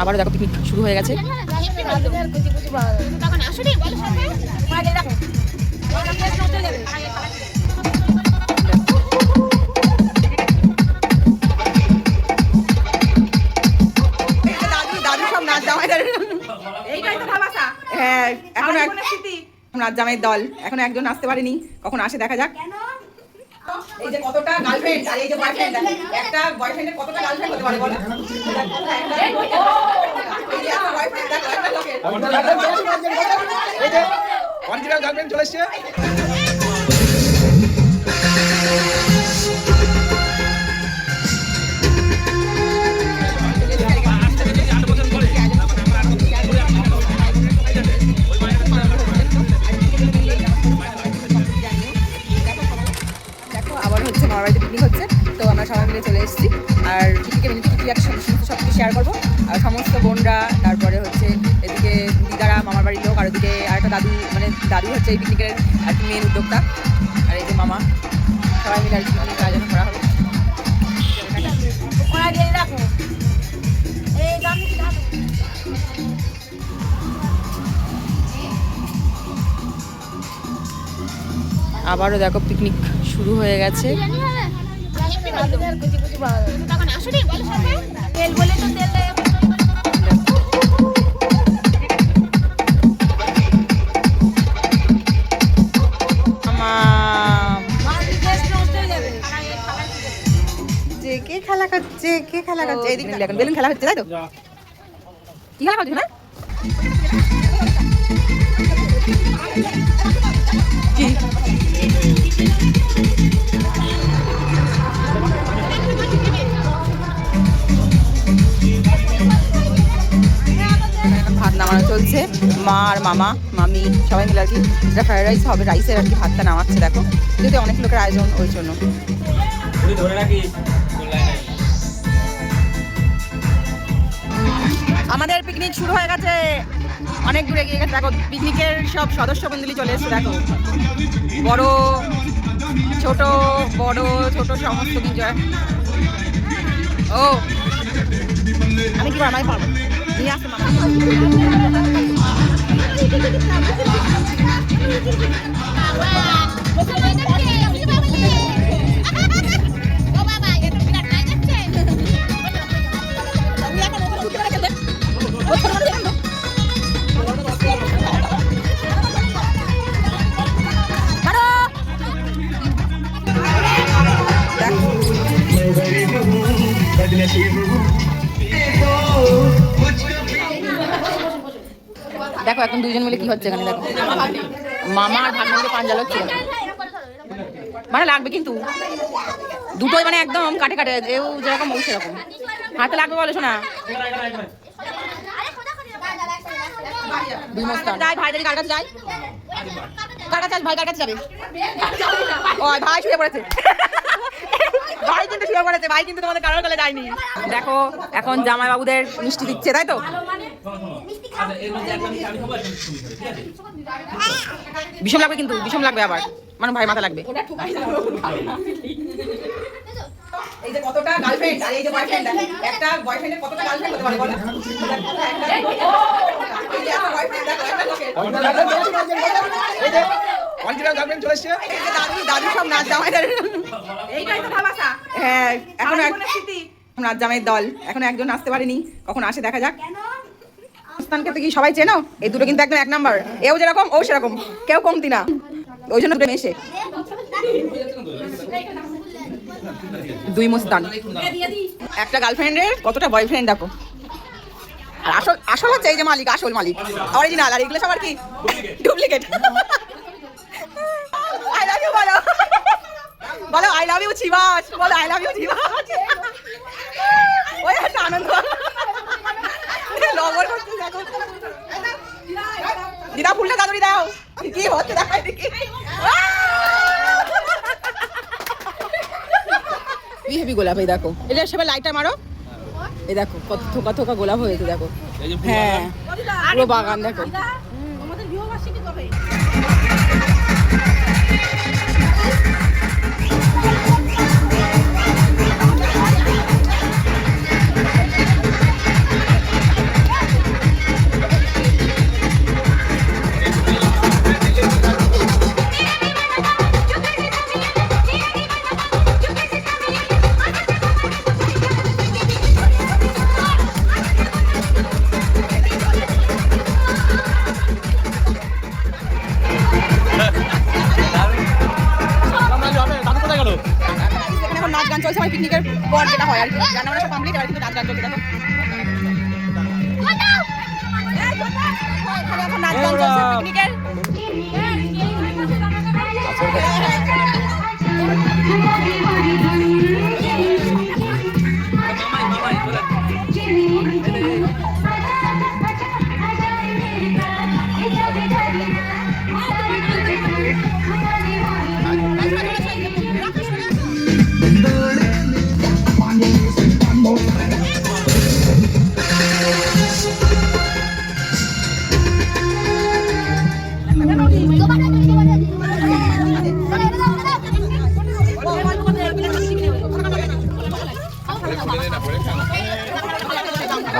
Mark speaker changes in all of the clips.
Speaker 1: আবারও দেখো পিকনিক শুরু হয়ে গেছে। হ্যাঁ এখন এক
Speaker 2: জীবনের
Speaker 1: জামাইয়ের দল। এখন একজন আসতে পারেনি। কখন আসে দেখা যাক। এই যে কতটা গার্লফ্রেন্ড আর এই যে বয়ফ্রেন্ড একটা বয়ফ্রেন্ডের কতটা গার্লফ্রেন্ড হতে পারে বলো।
Speaker 3: অরিজিনাল গার্লফ্রেন্ড চলে এসছে
Speaker 1: আমরা চলে এসেছি। আর পিকনিকে মিলে কি আছে সমস্ত সব কিছু শেয়ার করব। আর সমস্ত বোনরা তারপরে হচ্ছে এদিকে দিদারা মামার বাড়ির লোক আর ওদিকে আরেকটা দাদু মানে দাদু হচ্ছে এই পিকনিকের আর কি মেন উদ্যোক্তা। আর এই যে মামা সবাই মিলে আর কি পিকনিক আয়োজন করা হবে। আবারও দেখো পিকনিক শুরু হয়ে গেছে।
Speaker 4: তখন আসলে বলো সাথে তেল বলে তো তেল
Speaker 1: যে কে খেলা করছে কে খেলা করছে এদিকে এখন বেলুন খেলা হচ্ছে তাই তো? কি খেলা করছে না কি? নামানো মা আর মামা মামি সবাই মিলে আর কি যেটা ফ্রাইড রাইস হবে রাইসের আর কি ভাতটা নামাচ্ছে দেখো। যেহেতু অনেক লোকের আয়োজন ওই জন্য। আমাদের পিকনিক শুরু হয়ে গেছে। অনেক দূরে এগিয়ে গেছে। দেখো পিকনিকের সব সদস্য মন্ডলী চলে এসেছে দেখো। বড় ছোট বড় ছোট সমস্ত এনজয় ও আমি কি বানাই পারব? নিয়ে আসতে মামা দেখো দেখো, এখন দুইজন মিলে কি হচ্ছে এখানে, দেখো। মামা আর ভাগ্নে মিলে হচ্ছে মানে লাগবে কিন্তু। দুটোই মানে একদম কাটে কাটে, এও যেরকম, ও সেরকম। হাতে লাগবে বলো শোনা ভাই কার কাছে ভাই কার যাবে? ও, ভাই শুয়ে পড়েছে। ভাই কিন্তু শুয়ে পড়েছে ভাই কিন্তু তোমাদের কারোর কালে যায়নি। দেখো এখন জামাই বাবুদের মিষ্টি দিচ্ছে তাই তো? বিষম লাগবে কিন্তু বিষম লাগবে আবার। মানে ভাই মাথা লাগবে। এই যে কতটা গার্লফ্রেন্ড আর এই যে বয়ফ্রেন্ড একটা বয়ফ্রেন্ডের কতটা গার্লফ্রেন্ড হতে পারে বলো? এই যে একটা দেখো, একটা লোকের।
Speaker 3: অরিজিনাল গার্লফ্রেন্ড চলে এসছে।
Speaker 1: দাদু দাদু সব নাচ জামাইদের।
Speaker 2: এইটাই তো ভালোবাসা।
Speaker 1: হ্যাঁ এখন নাচ জামাইয়ের দল এখন একজন আসতে পারেনি কখন আসে দেখা যাক। স্থানকে তো কি সবাই চেনো? এই দুটো কিন্তু একদম এক নাম্বার। এও যেরকম ও সেরকম কেউ কমতি না। ওই জন্য দুটো মেশে। দুই মুস্তান। একটা গার্লফ্রেন্ডের কতটা বয়ফ্রেন্ড দেখো। আর আসল আসল হচ্ছে এই যে মালিক আসল মালিক। অরিজিনাল আর এগুলো সবার কি? ডুপ্লিকেট আই লাভ ইউ বলো। বলো আই লাভ ইউ চিবাস বলো আই লাভ ইউ চিবাস ওই একটা আনন্দ। লগর করতে দেখো। দিদা ফুলটা তাড়াতাড়ি দাও। কি হচ্ছে দেখো এদিকে। কি হেভি গোলাপ এই দেখো। এটা সবাই লাইটটা মারো। এই দেখো কত থোকা থোকা গোলাপ হয়েছে দেখো। হ্যাঁ। পুরো বাগান দেখো। হয় আর কি। রান্না বান্না সব কমপ্লিট আর কিন্তু নাচ গান চলছে দেখো। এখন নাচ গান চলছে পিকনিকের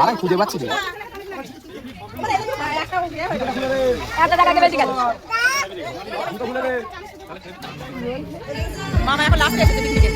Speaker 3: আর খুঁজে পাচ্ছি না
Speaker 1: এত টাকা বেশি গেল মামা এখন লাস্টে এসেছে পিকনিকে।